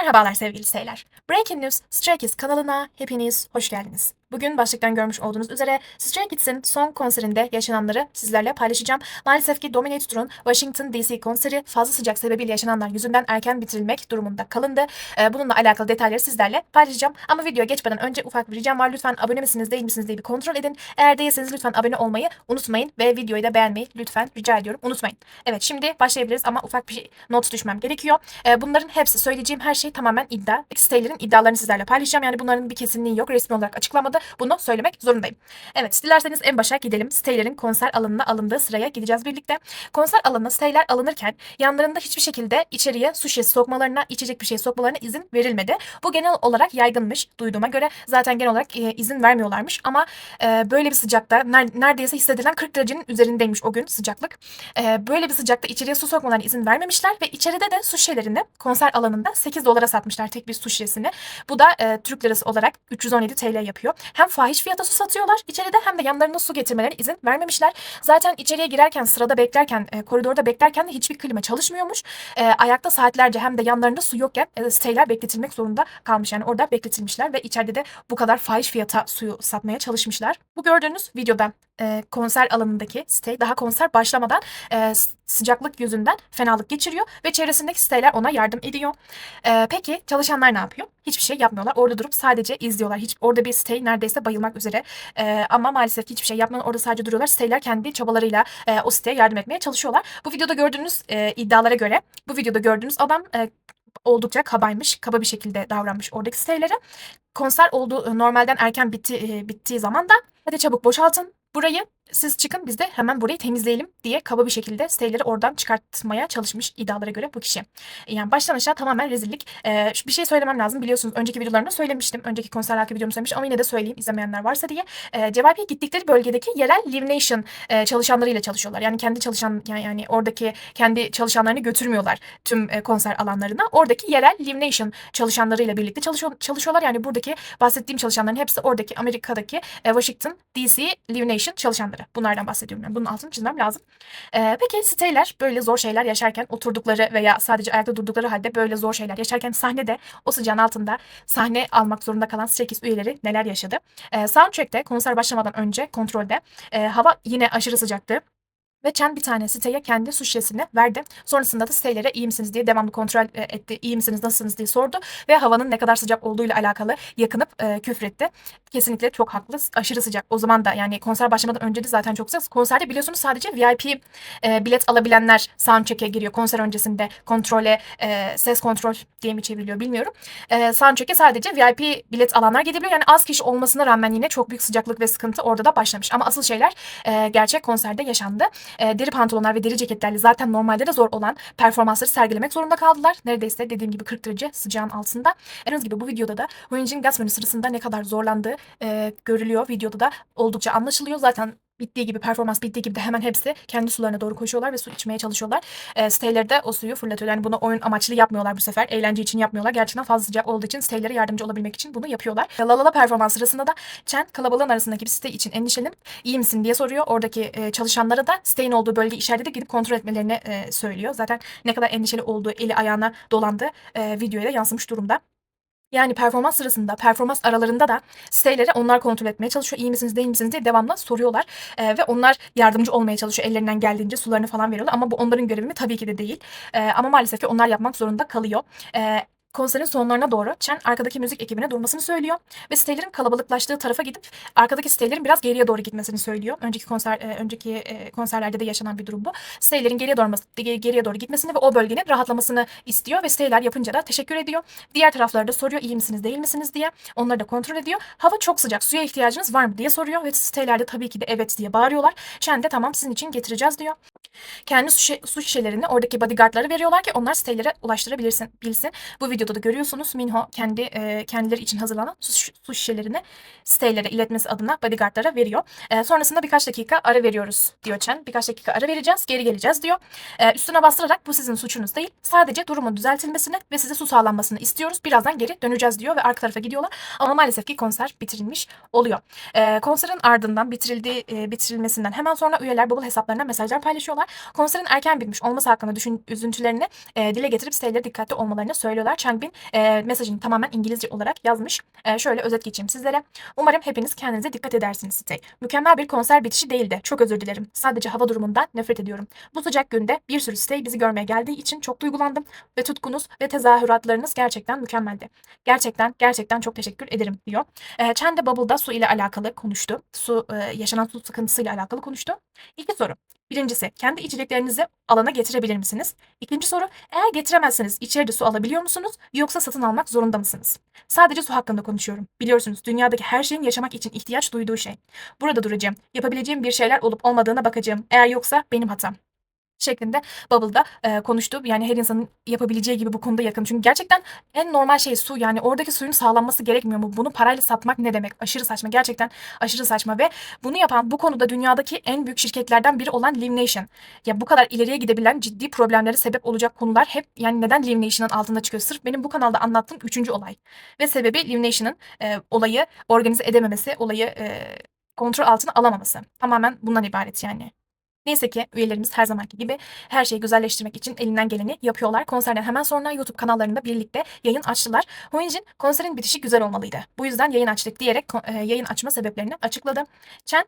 Merhabalar sevgili seyirciler. Breaking News Stray kanalına hepiniz hoş geldiniz. Bugün başlıktan görmüş olduğunuz üzere Stray Kids'in son konserinde yaşananları sizlerle paylaşacağım. Maalesef ki Dominate Tour'un Washington DC konseri fazla sıcak sebebiyle yaşananlar yüzünden erken bitirilmek durumunda kalındı. Ee, bununla alakalı detayları sizlerle paylaşacağım. Ama videoya geçmeden önce ufak bir ricam var. Lütfen abone misiniz değil misiniz diye bir kontrol edin. Eğer değilseniz lütfen abone olmayı unutmayın ve videoyu da beğenmeyi lütfen rica ediyorum. Unutmayın. Evet şimdi başlayabiliriz ama ufak bir şey, not düşmem gerekiyor. Ee, bunların hepsi söyleyeceğim her şey tamamen iddia. Sitelerin iddialarını sizlerle paylaşacağım. Yani bunların bir kesinliği yok. Resmi olarak Bunu söylemek zorundayım. Evet dilerseniz en başa gidelim. Steylerin konser alanına alındığı sıraya gideceğiz birlikte. Konser alanına steyler alınırken yanlarında hiçbir şekilde içeriye su şişesi sokmalarına, içecek bir şey sokmalarına izin verilmedi. Bu genel olarak yaygınmış duyduğuma göre. Zaten genel olarak e, izin vermiyorlarmış ama e, böyle bir sıcakta ner- neredeyse hissedilen 40 derecenin üzerindeymiş o gün sıcaklık. E, böyle bir sıcakta içeriye su sokmalarına izin vermemişler ve içeride de su şişelerini konser alanında 8 dolara satmışlar tek bir su şişesini. Bu da e, Türk lirası olarak 317 TL yapıyor. Hem fahiş fiyata su satıyorlar içeride hem de yanlarına su getirmelerine izin vermemişler. Zaten içeriye girerken sırada beklerken e, koridorda beklerken de hiçbir klima çalışmıyormuş. E, ayakta saatlerce hem de yanlarında su yokken e, steyler bekletilmek zorunda kalmış. Yani orada bekletilmişler ve içeride de bu kadar fahiş fiyata suyu satmaya çalışmışlar. Bu gördüğünüz videoda e, konser alanındaki stey daha konser başlamadan e, sıcaklık yüzünden fenalık geçiriyor ve çevresindeki steyler ona yardım ediyor. E, peki çalışanlar ne yapıyor? Hiçbir şey yapmıyorlar. Orada durup sadece izliyorlar. Hiç orada bir stey neredeyse bayılmak üzere. E, ama maalesef hiçbir şey yapmıyorlar. Orada sadece duruyorlar. Steyler kendi çabalarıyla e, o steye yardım etmeye çalışıyorlar. Bu videoda gördüğünüz e, iddialara göre bu videoda gördüğünüz adam e, oldukça kabaymış. Kaba bir şekilde davranmış oradaki steylere. Konser olduğu normalden erken bitti, e, bittiği zaman da hadi çabuk boşaltın burayı siz çıkın biz de hemen burayı temizleyelim diye kaba bir şekilde steyleri oradan çıkartmaya çalışmış iddialara göre bu kişi. Yani baştan aşağı tamamen rezillik. Ee, bir şey söylemem lazım biliyorsunuz önceki videolarımda söylemiştim. Önceki konser hakkı videomu söylemiştim ama yine de söyleyeyim izlemeyenler varsa diye. Ee, JYP gittikleri bölgedeki yerel Live Nation e, çalışanlarıyla çalışıyorlar. Yani kendi çalışan yani, yani oradaki kendi çalışanlarını götürmüyorlar tüm e, konser alanlarına. Oradaki yerel Live Nation çalışanlarıyla birlikte çalışıyor, çalışıyorlar. Yani buradaki bahsettiğim çalışanların hepsi oradaki Amerika'daki e, Washington DC Live Nation çalışanları. Bunlardan bahsediyorum. Yani bunun altını çizmem lazım. Ee, peki steyler böyle zor şeyler yaşarken oturdukları veya sadece ayakta durdukları halde böyle zor şeyler yaşarken sahnede o sıcağın altında sahne almak zorunda kalan Stray üyeleri neler yaşadı? Ee, soundtrack'te konser başlamadan önce kontrolde e, hava yine aşırı sıcaktı. Ve Chen bir tane siteye kendi su şişesini verdi. Sonrasında da sitelere iyi misiniz diye devamlı kontrol e, etti. İyi misiniz, nasılsınız diye sordu. Ve havanın ne kadar sıcak olduğuyla alakalı yakınıp e, küfretti. Kesinlikle çok haklı. Aşırı sıcak. O zaman da yani konser başlamadan önce de zaten çok sıcak. Konserde biliyorsunuz sadece VIP e, bilet alabilenler soundcheck'e giriyor. Konser öncesinde kontrole, e, ses kontrol diye mi çevriliyor bilmiyorum. E, soundcheck'e sadece VIP bilet alanlar gidebiliyor. Yani az kişi olmasına rağmen yine çok büyük sıcaklık ve sıkıntı orada da başlamış. Ama asıl şeyler e, gerçek konserde yaşandı. E, deri pantolonlar ve deri ceketlerle zaten normalde de zor olan performansları sergilemek zorunda kaldılar. Neredeyse dediğim gibi 40 derece sıcağın altında. Gördüğünüz gibi bu videoda da Huyunjin gaz menü sırasında ne kadar zorlandığı e, görülüyor. Videoda da oldukça anlaşılıyor. Zaten bittiği gibi performans bittiği gibi de hemen hepsi kendi sularına doğru koşuyorlar ve su içmeye çalışıyorlar. E, steyleri de o suyu fırlatıyorlar. Yani bunu oyun amaçlı yapmıyorlar bu sefer. Eğlence için yapmıyorlar. Gerçekten fazla sıcak olduğu için steylere yardımcı olabilmek için bunu yapıyorlar. E, La La La performans sırasında da Chen kalabalığın arasındaki bir site için endişeli. İyi misin diye soruyor. Oradaki e, çalışanlara da steyin olduğu bölge işaretle gidip kontrol etmelerini e, söylüyor. Zaten ne kadar endişeli olduğu, eli ayağına dolandı e, videoya da yansımış durumda. Yani performans sırasında, performans aralarında da siteleri onlar kontrol etmeye çalışıyor. İyi misiniz, değil misiniz diye devamlı soruyorlar. Ee, ve onlar yardımcı olmaya çalışıyor. Ellerinden geldiğince sularını falan veriyorlar. Ama bu onların görevi mi? Tabii ki de değil. Ee, ama maalesef ki onlar yapmak zorunda kalıyor. Ee, konserin sonlarına doğru Chen arkadaki müzik ekibine durmasını söylüyor ve sitelerin kalabalıklaştığı tarafa gidip arkadaki sitelerin biraz geriye doğru gitmesini söylüyor. Önceki konser e, önceki e, konserlerde de yaşanan bir durum bu. Sitelerin geriye doğru geriye doğru gitmesini ve o bölgenin rahatlamasını istiyor ve siteler yapınca da teşekkür ediyor. Diğer tarafları da soruyor iyi misiniz değil misiniz diye. Onları da kontrol ediyor. Hava çok sıcak. Suya ihtiyacınız var mı diye soruyor ve siteler de tabii ki de evet diye bağırıyorlar. Chen de tamam sizin için getireceğiz diyor. Kendi su, şişe- su şişelerini oradaki bodyguardlara veriyorlar ki onlar sitelere ulaştırabilirsin bilsin. Bu videoda da görüyorsunuz Minho kendi e, kendileri için hazırlanan su, şi- su şişelerini sitelere iletmesi adına bodyguardlara veriyor. E, sonrasında birkaç dakika ara veriyoruz diyor Chen. Birkaç dakika ara vereceğiz, geri geleceğiz diyor. E, üstüne bastırarak bu sizin suçunuz değil. Sadece durumun düzeltilmesini ve size su sağlanmasını istiyoruz. Birazdan geri döneceğiz diyor ve arka tarafa gidiyorlar. Ama maalesef ki konser bitirilmiş oluyor. E, konserin ardından bitirildiği e, bitirilmesinden hemen sonra üyeler Bubble hesaplarına mesajlar paylaşıyorlar. Konserin erken bitmiş olması hakkında düşün, üzüntülerini e, dile getirip sitelere dikkatli olmalarını söylüyorlar. Chen Changbin e, mesajını tamamen İngilizce olarak yazmış. E, şöyle özet geçeyim sizlere. Umarım hepiniz kendinize dikkat edersiniz Stay. Mükemmel bir konser bitişi değildi. Çok özür dilerim. Sadece hava durumundan nefret ediyorum. Bu sıcak günde bir sürü Stay bizi görmeye geldiği için çok duygulandım ve tutkunuz ve tezahüratlarınız gerçekten mükemmeldi. Gerçekten gerçekten çok teşekkür ederim diyor. E, Chen de Bubble'da su ile alakalı konuştu. Su e, yaşanan su sıkıntısıyla alakalı konuştu. İlk soru. Birincisi, kendi içeceklerinizi alana getirebilir misiniz? İkinci soru, eğer getiremezseniz içeride su alabiliyor musunuz yoksa satın almak zorunda mısınız? Sadece su hakkında konuşuyorum. Biliyorsunuz dünyadaki her şeyin yaşamak için ihtiyaç duyduğu şey. Burada duracağım. Yapabileceğim bir şeyler olup olmadığına bakacağım. Eğer yoksa benim hatam şeklinde Bubble'da e, konuştu. Yani her insanın yapabileceği gibi bu konuda yakın. Çünkü gerçekten en normal şey su. Yani oradaki suyun sağlanması gerekmiyor mu? Bunu parayla satmak ne demek? Aşırı saçma. Gerçekten aşırı saçma ve bunu yapan bu konuda dünyadaki en büyük şirketlerden biri olan Live Nation. Ya bu kadar ileriye gidebilen ciddi problemlere sebep olacak konular hep yani neden Live Nation'ın altında çıkıyor? Sırf benim bu kanalda anlattığım üçüncü olay. Ve sebebi Live Nation'ın e, olayı organize edememesi, olayı e, kontrol altına alamaması. Tamamen bundan ibaret yani. Neyse ki üyelerimiz her zamanki gibi her şeyi güzelleştirmek için elinden geleni yapıyorlar. Konserden hemen sonra YouTube kanallarında birlikte yayın açtılar. Hoyinjin konserin bitişi güzel olmalıydı. Bu yüzden yayın açtık diyerek e, yayın açma sebeplerini açıkladı. Chen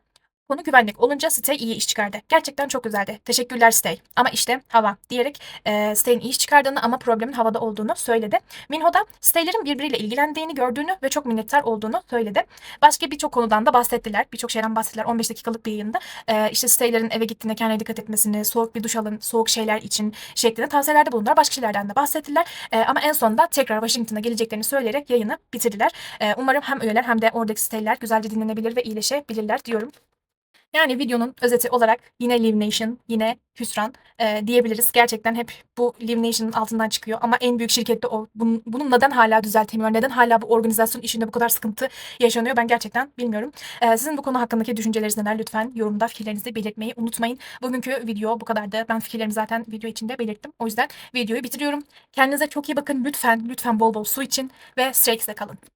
Konu güvenlik olunca Stay iyi iş çıkardı. Gerçekten çok güzeldi. Teşekkürler Stay. Ama işte hava diyerek e, Stay'in iyi iş çıkardığını ama problemin havada olduğunu söyledi. Minho da Stay'lerin birbiriyle ilgilendiğini gördüğünü ve çok minnettar olduğunu söyledi. Başka birçok konudan da bahsettiler. Birçok şeyden bahsettiler 15 dakikalık bir yayında. E, işte Stay'lerin eve gittiğinde kendine dikkat etmesini, soğuk bir duş alın, soğuk şeyler için şeklinde tavsiyelerde bulundular. Başka şeylerden de bahsettiler. E, ama en sonunda tekrar Washington'a geleceklerini söyleyerek yayını bitirdiler. E, umarım hem üyeler hem de oradaki Stay'ler güzelce dinlenebilir ve iyileşebilirler diyorum. Yani videonun özeti olarak yine Live Nation, yine hüsran e, diyebiliriz. Gerçekten hep bu Live Nation'ın altından çıkıyor ama en büyük şirkette o. Bunun, bunun neden hala düzeltemiyor? Neden hala bu organizasyon işinde bu kadar sıkıntı yaşanıyor? Ben gerçekten bilmiyorum. E, sizin bu konu hakkındaki düşünceleriniz neler? Lütfen yorumda fikirlerinizi belirtmeyi unutmayın. Bugünkü video bu kadardı. Ben fikirlerimi zaten video içinde belirttim. O yüzden videoyu bitiriyorum. Kendinize çok iyi bakın. Lütfen, lütfen bol bol su için ve Stray Kids'le kalın.